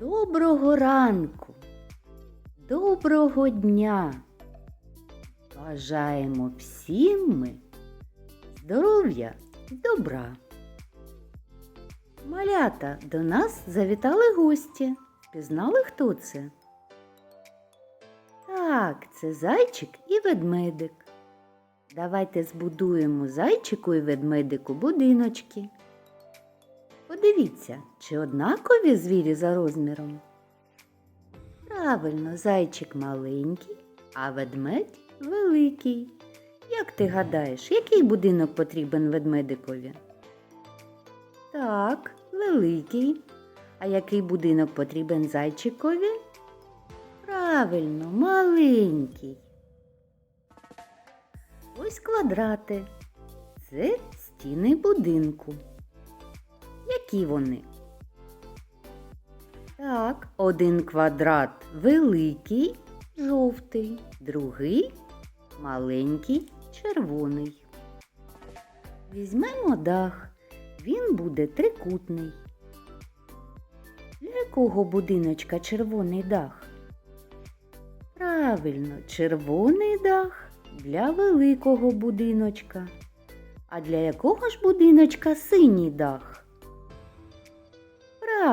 Доброго ранку, доброго дня. Бажаємо всім ми здоров'я і добра. Малята до нас завітали гості. Пізнали, хто це? Так, це зайчик і ведмедик. Давайте збудуємо зайчику і ведмедику будиночки. Подивіться, чи однакові звірі за розміром? Правильно, зайчик маленький, а ведмедь великий. Як ти гадаєш, який будинок потрібен ведмедикові? Так, великий. А який будинок потрібен зайчикові? Правильно, маленький. Ось квадрати. Це стіни будинку. Які вони? Так, один квадрат великий, жовтий, другий маленький, червоний. Візьмемо дах. Він буде трикутний. Для якого будиночка червоний дах? Правильно, червоний дах для великого будиночка. А для якого ж будиночка синій дах?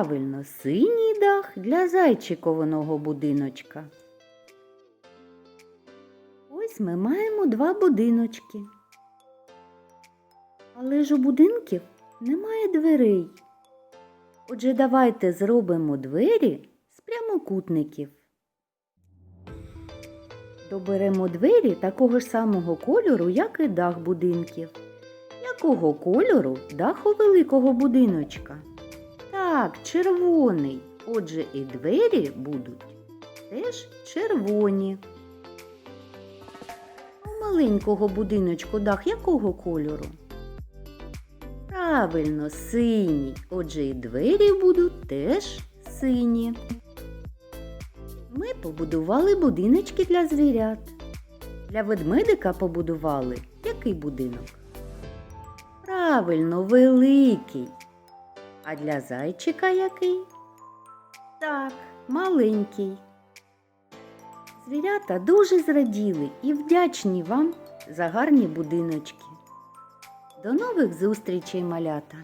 Правильно, синій дах для зайчикованого будиночка. Ось ми маємо два будиночки. Але ж у будинків немає дверей. Отже, давайте зробимо двері з прямокутників. Доберемо двері такого ж самого кольору, як і дах будинків. Якого кольору дах у великого будиночка? Так, червоний. Отже, і двері будуть теж червоні. У маленького будиночку дах якого кольору? Правильно, синій. Отже, і двері будуть теж сині. Ми побудували будиночки для звірят. Для ведмедика побудували який будинок? Правильно, великий. А для зайчика який? Так, маленький. Звірята дуже зраділи і вдячні вам за гарні будиночки. До нових зустрічей, малята!